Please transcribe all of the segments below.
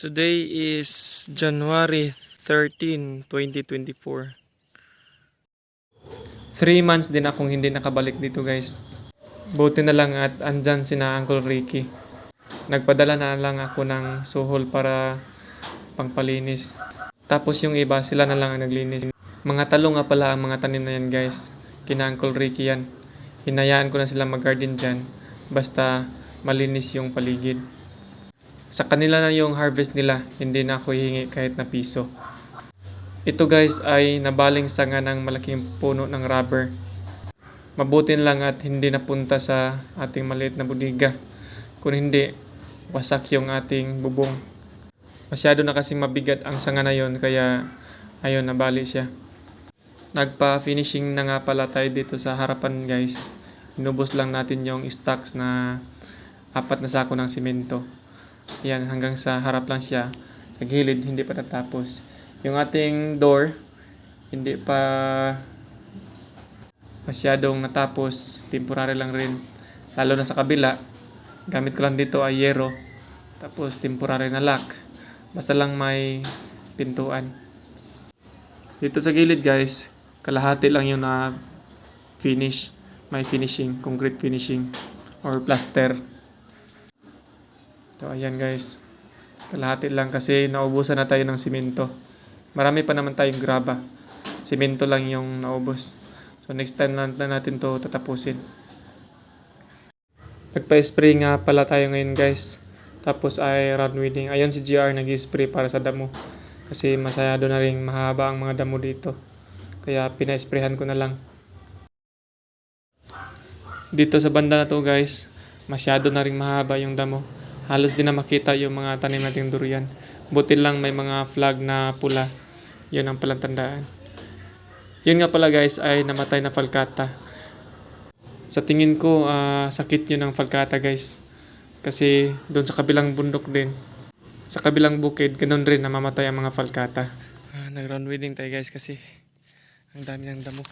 Today is January 13, 2024. Three months din akong hindi nakabalik dito guys. Buti na lang at andyan sina Uncle Ricky. Nagpadala na lang ako ng suhol para pangpalinis. Tapos yung iba sila na lang ang naglinis. Mga talo nga pala ang mga tanim na yan guys. Kina Uncle Ricky yan. Hinayaan ko na sila mag-garden dyan. Basta malinis yung paligid. Sa kanila na yung harvest nila, hindi na ako hihingi kahit na piso. Ito guys ay nabaling sanga ng malaking puno ng rubber. Mabuti lang at hindi napunta sa ating maliit na budiga. Kung hindi, wasak yung ating bubong. Masyado na kasi mabigat ang sanga na yon kaya ayun nabali siya. Nagpa-finishing na nga pala tayo dito sa harapan guys. Inubos lang natin yung stocks na apat na sako ng simento. Yan, hanggang sa harap lang siya. Sa gilid, hindi pa natapos. Yung ating door, hindi pa masyadong natapos. Temporary lang rin. Lalo na sa kabila, gamit ko lang dito ay yero. Tapos temporary na lock. Basta lang may pintuan. Dito sa gilid guys, kalahati lang yung na finish. May finishing, concrete finishing or plaster. So, ayan guys. Kalahati lang kasi naubusan na tayo ng simento. Marami pa naman tayong graba. Simento lang yung naubos. So, next time na, na natin to tatapusin. Nagpa-spray nga pala tayo ngayon guys. Tapos ay round weeding. Ayun si GR nag-spray para sa damo. Kasi masayado na rin mahaba ang mga damo dito. Kaya pina-sprayhan ko na lang. Dito sa banda na to guys, masyado na rin mahaba yung damo. Halos din na makita yung mga tanim nating durian. Buti lang may mga flag na pula. Yun ang palatandaan. Yun nga pala guys ay namatay na falcata. Sa tingin ko, ah, sakit yun ng falcata guys. Kasi doon sa kabilang bundok din. Sa kabilang bukid, ganun rin namamatay ang mga falcata. Ah, nag-round weeding tayo guys kasi ang dami ng damo.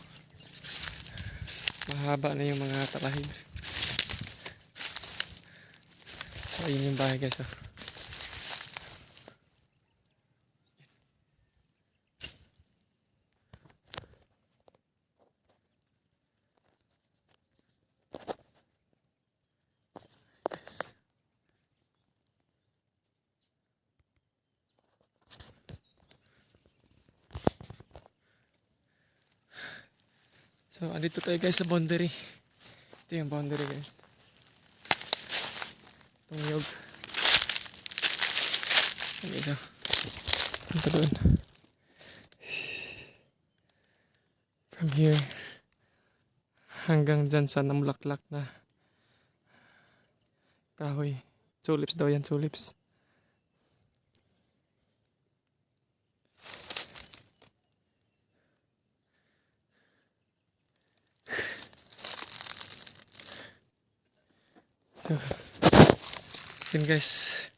Mahaba na yung mga talahib. So, ayun yung bahay guys. Yes. So, andito tayo guys sa boundary. Ito yung boundary guys. Tumiyog. Ang isa. Punta doon. From here. Hanggang dyan sa namulaklak na kahoy. Tulips daw yan, tulips. So, yun guys.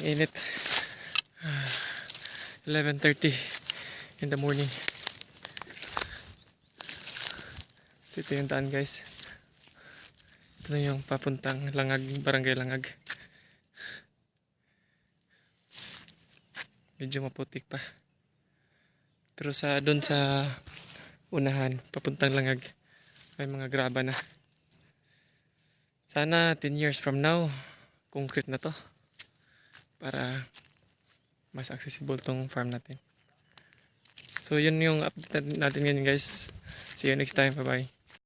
Ang init. Ah, 11.30 in the morning. So, ito yung daan guys. Ito na yung papuntang Langag, Barangay Langag. Medyo maputik pa. Pero sa doon sa unahan, papuntang Langag, may mga graba na. Sana 10 years from now, concrete na to. Para mas accessible tong farm natin. So yun yung update natin ngayon guys. See you next time. Bye bye.